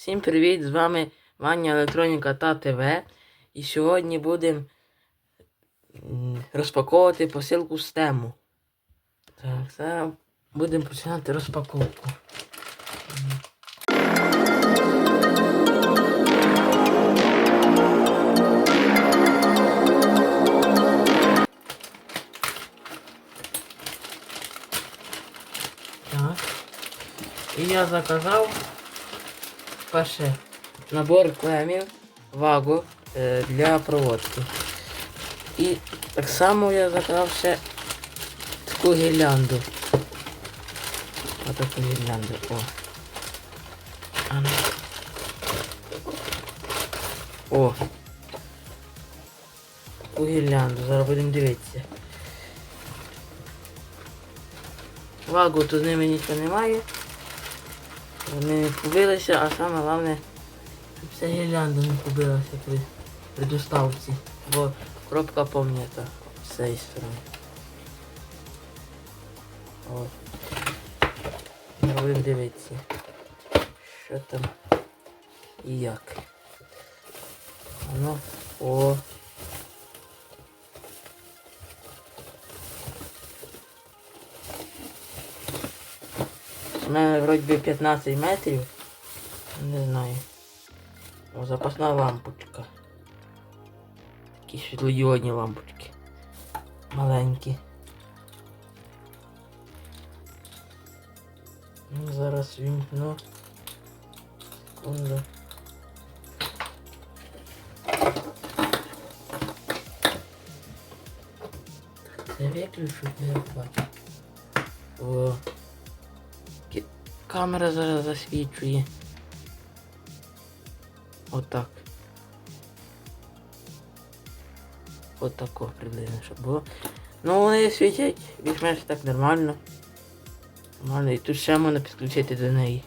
Всім привіт! З вами Ваня Електроніка та ТВ. І сьогодні будемо розпаковувати посилку з тему. Так, зараз будемо починати розпаковку. Так. І я заказав перше набор клемів вагу е, для проводки. І так само я заказав ще таку гірлянду. Отаку гірлянду. О. Ну. О. Таку гірлянду. Зараз будемо дивитися. Вагу тут з ними нічого немає. Вони не побилися, а саме головне, ця гірлянда не побилася при, при доставці. Бо коробка помнята з цієї сторони. От. Будемо дивитися. Що там і як. Воно. О. Мене вроді би 15 метрів. Не знаю. О, запасна лампочка. Такі світлодіодні лампочки. Маленькі. Ну, зараз вімкну. Секунду. Так, Це виключу, я бачу. О. Камера зараз засвічує. Отак. Отако приблизно, щоб було. Ну вони світять більш-менш так нормально. Нормально. І тут ще можна підключити до неї.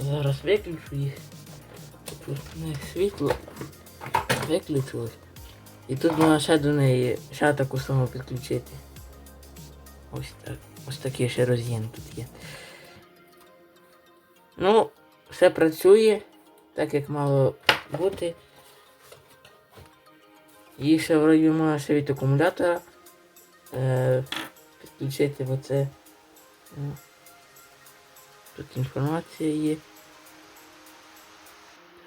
Зараз виключу їх. Тут у них світло виключилось. І тут можна ще до неї ще таку саму підключити. Ось так. Ось такий ще роз'єм тут є. Ну, все працює, так як мало бути. І ще вроді можна ще від акумулятора е, підключити оце. Ну, Тут інформація є.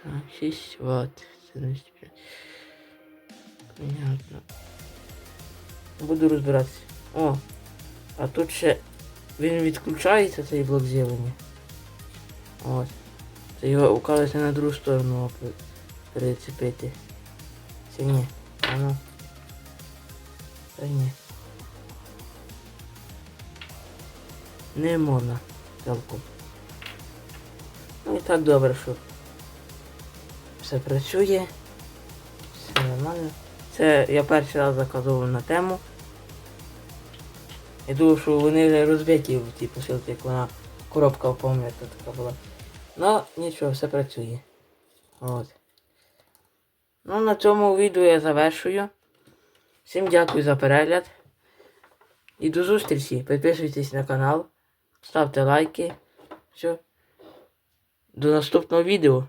Так, 6 Вт. Це не. Понятно. Буду розбиратися. О, а тут ще він відключається цей блок з'явлення. От. Це його укалося на другу сторону перецепити. Це ні. А ну. Та ні. Не можна. Цілком. Ну і так добре, що все працює. Все нормально. Це я перший раз заказував на тему. Я думав, що вони вже розбиті в тій посилці, як вона коробка пам'ятаю така була. Ну, нічого, все працює. От. Ну, на цьому відео я завершую. Всім дякую за перегляд. І до зустрічі. Підписуйтесь на канал, ставте лайки. Все. До наступного відео.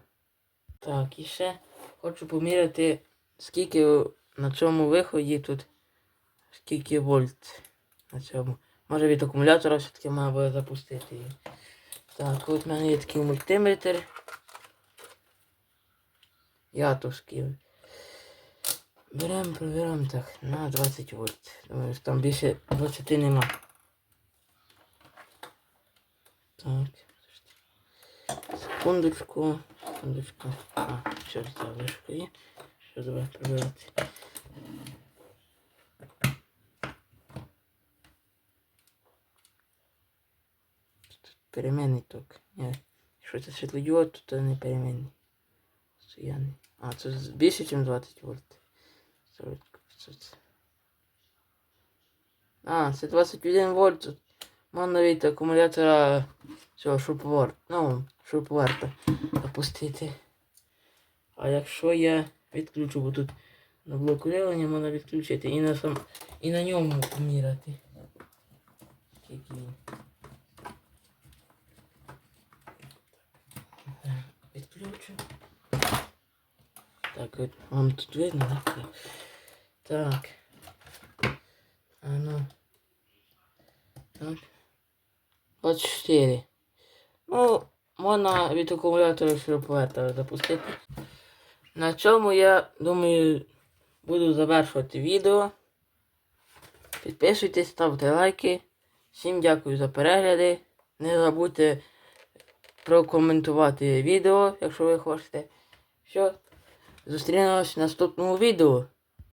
Так, і ще хочу поміряти, скільки на цьому виході тут, скільки вольт на цьому. Може від акумулятора все-таки має буде запустити її. Так, от в мене є такий мультиметр. Ятовський. Беремо, провіримо так, на 20 вольт. Думаю, там більше 20 нема. Так. Секундочку. Секундочку. А, все, вишка є. Що давай пробирати. Переменний ток. Ні. Якщо це світлодіод, то це не переменний. Постоянний. А, це більше, ніж 20 вольт. А, це 21 вольт. Тут Можна від акумулятора цього шуруповерта. Ну, шуруповерта запустити. А якщо я відключу, бо тут на блоку живлення можна відключити і на сам і на ньому поміряти. Скільки він. Так, от вам тут видно, так? Так. А ну. Так. 24. Ну, можна від акумулятора шуруповерта запустити. На цьому я думаю буду завершувати відео. Підписуйтесь, ставте лайки. Всім дякую за перегляди. Не забудьте прокоментувати відео, якщо ви хочете. Все. Зустрінемось в наступному відео.